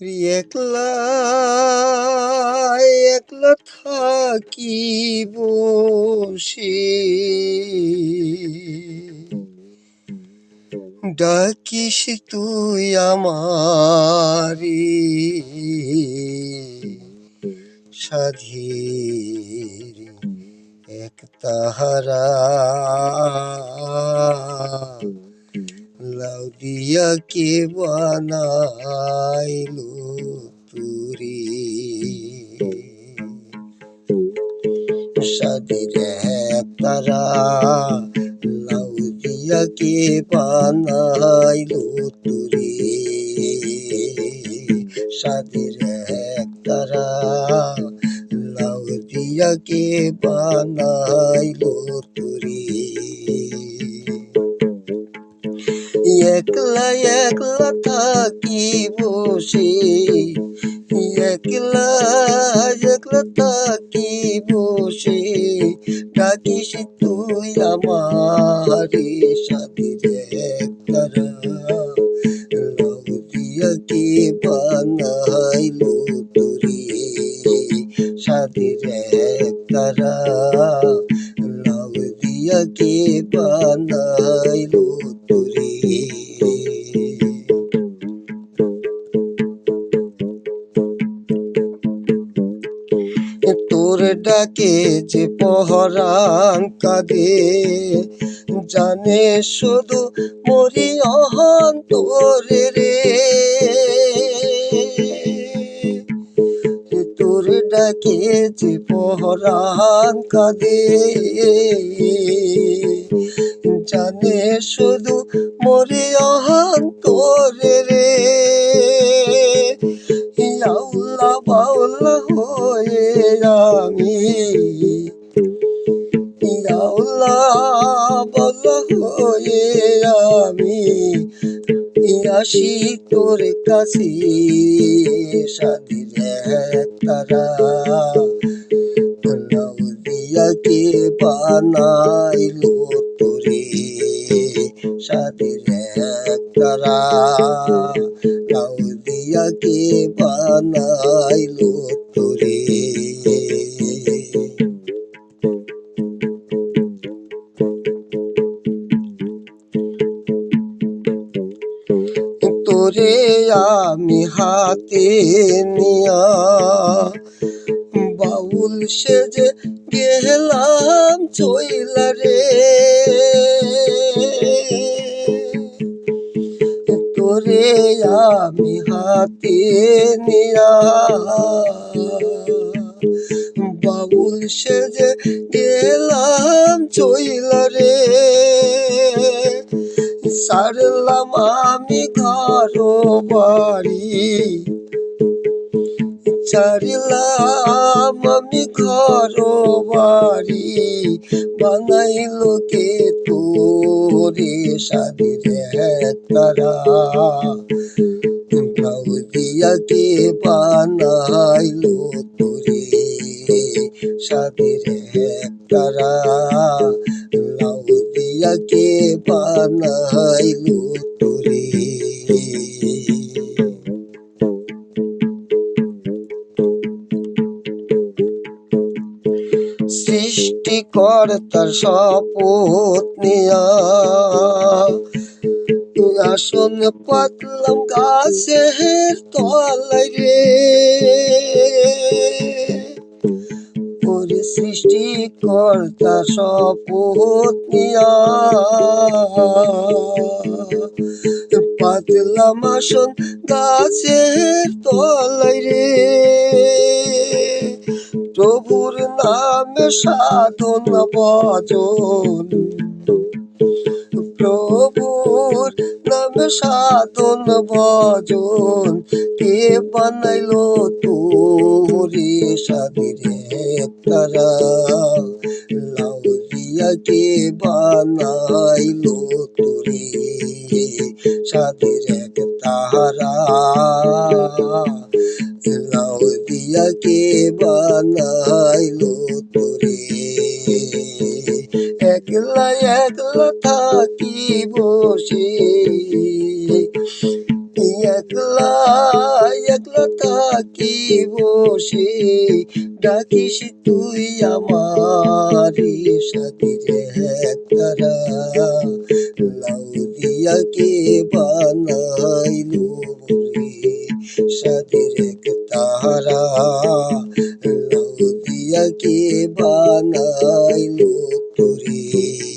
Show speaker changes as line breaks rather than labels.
একলা একলা থাকি বসে ডাকিস তুই আমারি সাধীর এক তাহারা। লাউ দিয়া কে বানাইলো তুরি সাদির তারা লাউ দিয়া কে বানাইলো তুরি সাদির তারা লাউ দিয়া কে বানাইলো তুরি একলা একলা থাকি বসে, একলা একলা থাকি বসে। ডাকিস তুই আমারে সাদির একতারা কে বানাইলো তোরে? সাদির একতারা লাউ দিয়া কে বানাইলো তোর ডাকে যে পহরান কাঁদে জানে শুধু মরি অহন তোরে রে। তোর ডাকে যে পহরান কাঁদে জানে শুধু হয়ে আমি হয়ে আমি আসি তোর কাছে সাদির তারা লাউ দিয়া কে বানাইলো তোরে সাদির তারা আমি হাতে নিয়া বাউল সেজে গেলাম চইলা রে তোরে আমি হাতে নিয়া বাউল সেজে গেলাম চইলা রে সারলাম আমি ঘর বাড়ি ছাড়লাম আমি ঘর বাড়ি বানাইল কে তোরে সাদির তারা লাউ দিয়া কে বানাইল তোরে সাদির তারা সৃষ্টিকর্তার শপথ নিয়া। আসন পাতলাম গাছের তলায় রে। ওরে সৃষ্টিকর্তার শপথ নিয়া। পাতলাম আসন গাছের তলায় রে। প্রভুর নামে সাধন ভজন। প্রভুর নামে সাধন ভজন। কে বানাইলো তোরে সাদির তারা? লাউ দিয়া কে বানাইলো তোরে সাদির তাহারা কে বানাইলো তোরে একলা একলা থাকি বসে একলা একলা থাকি বসে ডাকিস তুই আমারি সাথী রে তারা। লাউ দিয়া কে কে বানাইলো তোরে?